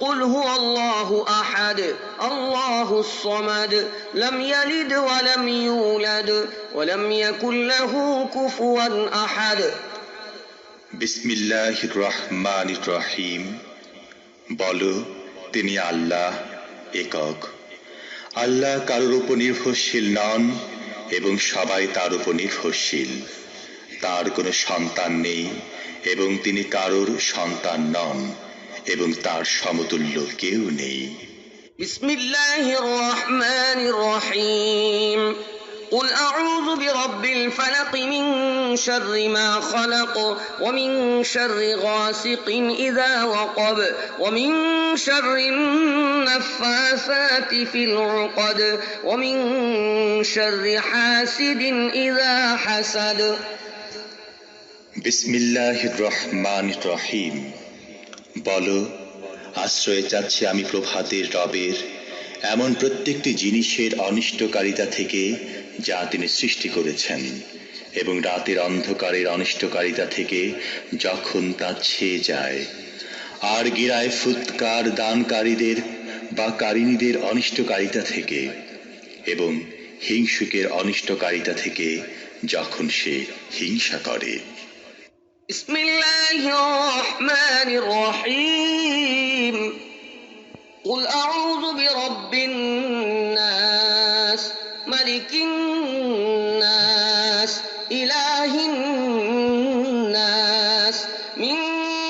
قل هو الله احد الله الصمد لم يلد ولم يولد ولم يكن له كفوا احد বিসমিল্লাহ রহমান রহিম বলো তিনি আল্লাহ একক আল্লাহ কারোর উপর নির্ভরশীল নন এবং সবাই তার উপর নির্ভরশীল তার কোনো সন্তান নেই এবং তিনি কারোর সন্তান নন এবং তার সমতুল্য কেউ নেই بسم الله الرحمن الرحيم قل أعوذ برب الفلق من شر ما خلق ومن شر غاسق إذا وقب ومن شر النفاثات في العقد ومن شر حاسد إذا حسد বিসমিল্লাহ রহমান রহিম বলো আশ্রয় চাচ্ছি আমি প্রভাতের রবের এমন প্রত্যেকটি জিনিসের অনিষ্টকারিতা থেকে যা তিনি সৃষ্টি করেছেন এবং রাতের অন্ধকারের অনিষ্টকারিতা থেকে যখন তা ছেয়ে যায় আর গিরায় ফুৎকার দানকারীদের বা কারিনীদের অনিষ্টকারিতা থেকে এবং হিংসুকের অনিষ্টকারিতা থেকে যখন সে হিংসা করে بسم الله الرحمن الرحيم قل أعوذ برب الناس ملك الناس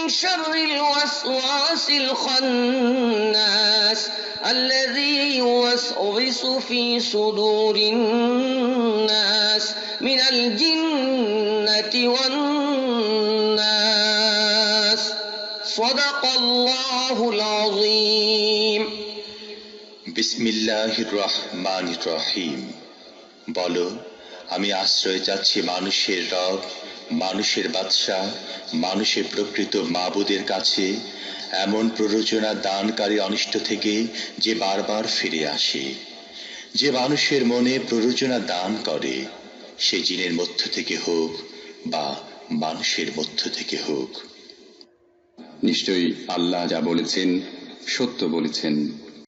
شر الوسواس الخناس الذي يوسوس في صدور الناس من الجنة والناس صدق الله العظيم বিসমিল্লাহ রহমান রহিম বলো আমি আশ্রয় চাচ্ছি মানুষের রব মানুষের বাদশাহ, মানুষের প্রকৃত মাবুদের কাছে এমন প্ররোচনা দানকারী অনিষ্ট থেকে যে বারবার ফিরে আসে। যে মানুষের মনে প্ররোচনা দান করে, সে জিনের মধ্য থেকে হোক বা মানুষের মধ্য থেকে হোক। নিশ্চয়ই আল্লাহ যা বলেছেন সত্য বলেছেন।